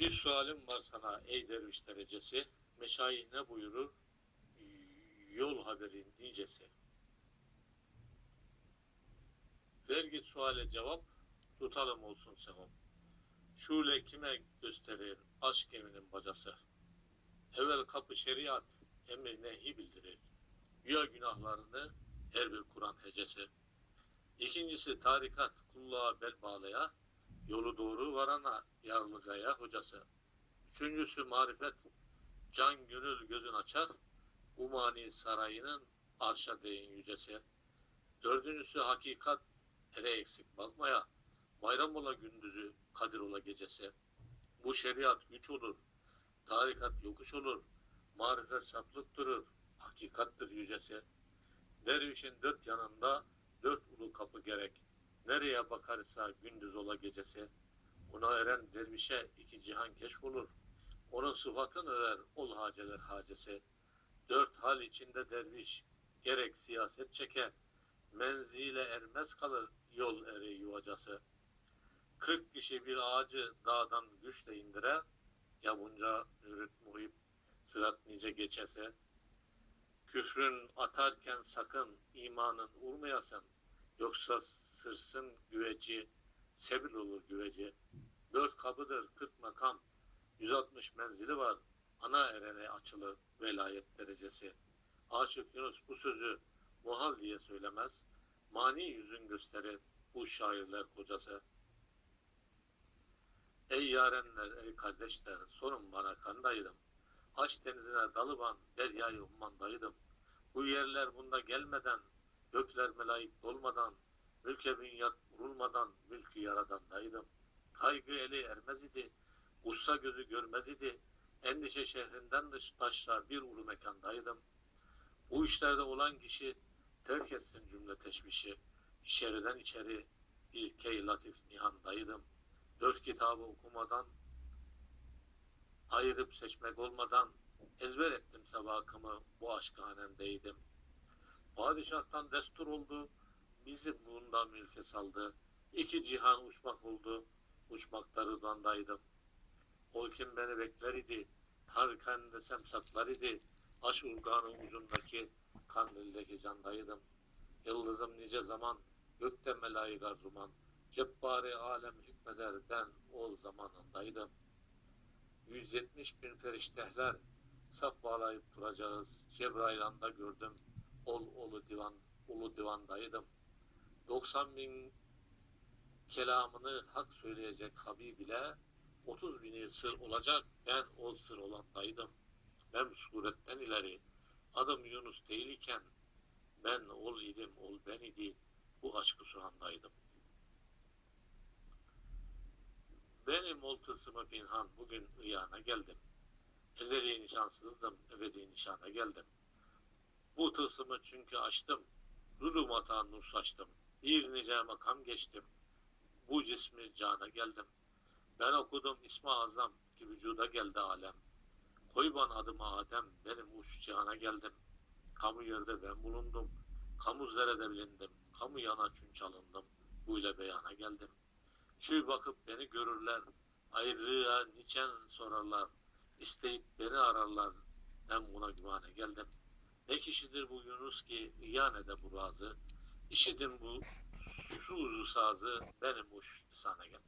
Bir sualim var sana ey derviş derecesi. Meşayi ne buyurur? Yol haberin diyecesi. Ver git suale cevap, tutalım olsun sevap. Şule kime gösterir aşk evinin bacası? Evvel kapı şeriat, emri nehi bildirir. Ya günahlarını her bir Kur'an hecesi. İkincisi tarikat, kulluğa bel bağlaya, yolu doğru varana yarlıgaya hocası. Üçüncüsü marifet, can gönül gözün açar, umani sarayının arşa değin yücesi. Dördüncüsü hakikat, ere eksik bakmaya, bayram ola gündüzü, kadir ola gecesi. Bu şeriat güç olur, tarikat yokuş olur, marifet saplık durur, hakikattır yücesi. Dervişin dört yanında dört ulu kapı gerek. Nereye bakarsa gündüz ola gecesi. Ona eren dervişe iki cihan keşf olur. Onun sıfatını över ol haceler hacesi. Dört hal içinde derviş gerek siyaset çeker. Menzile ermez kalır yol ere yuvacası. Kırk kişi bir ağacı dağdan güçle indire. Ya bunca mürit muhip sırat nice geçese. Küfrün atarken sakın imanın urmayasın. Yoksa sırsın güveci, sebil olur güveci. Dört kapıdır kırk makam, 160 menzili var. Ana erene açılır velayet derecesi. Aşık Yunus bu sözü muhal diye söylemez. Mani yüzün gösterir bu şairler kocası. Ey yarenler, ey kardeşler, sorun bana kandaydım. Aç denizine dalıban, deryayı ummandaydım. Bu yerler bunda gelmeden, gökler melayik dolmadan, mülke bünyat vurulmadan, mülkü yaradandaydım. Kaygı eli ermez idi, gussa gözü görmez idi, endişe şehrinden taşra bir ulu mekandaydım. Bu işlerde olan kişi terk etsin cümle teşvişi, içeriden içeri ilke latif nihandaydım. Dört kitabı okumadan, ayırıp seçmek olmadan ezber ettim sabahımı bu aşkhanendeydim. Padişahtan destur oldu, bizi bundan mülke saldı. İki cihan uçmak oldu, uçmakta rıdvandaydım. Ol kim beni bekler idi, harken desem saklar idi. Aş urganın ucundaki kandildeki candaydım. Yıldızım nice zaman, gökte melayik arzuman. Cebbari alem hükmeder, ben o zamanındaydım. 170 bin feriştehler saf bağlayıp duracağız. Cebrail anda gördüm. Ol olu divan, ulu divandaydım. 90 bin kelamını hak söyleyecek Habib ile 30 bini sır olacak. Ben o sır olandaydım. Ben suretten ileri adım Yunus değil iken ben ol idim ol ben idi bu aşkı suhandaydım. Benim ol tılsımı pinhan bugün ıyana geldim. Ezeli nişansızdım, ebedi nişana geldim. Bu tılsımı çünkü açtım, Rudum ata nur saçtım, bir nice makam geçtim. Bu cismi cana geldim. Ben okudum ismi azam ki vücuda geldi alem. Koy bana adıma Adem, benim uç cihana geldim. Kamu yerde ben bulundum, kamu zerede bilindim, kamu yana çün alındım. Bu ile beyana geldim. Şu bakıp beni görürler, ayrıya niçen sorarlar, isteyip beni ararlar, ben buna güvane geldim. Ne kişidir bu Yunus ki iyanede bu razı, işidim bu su uzu sazı, benim uç lisana geldim.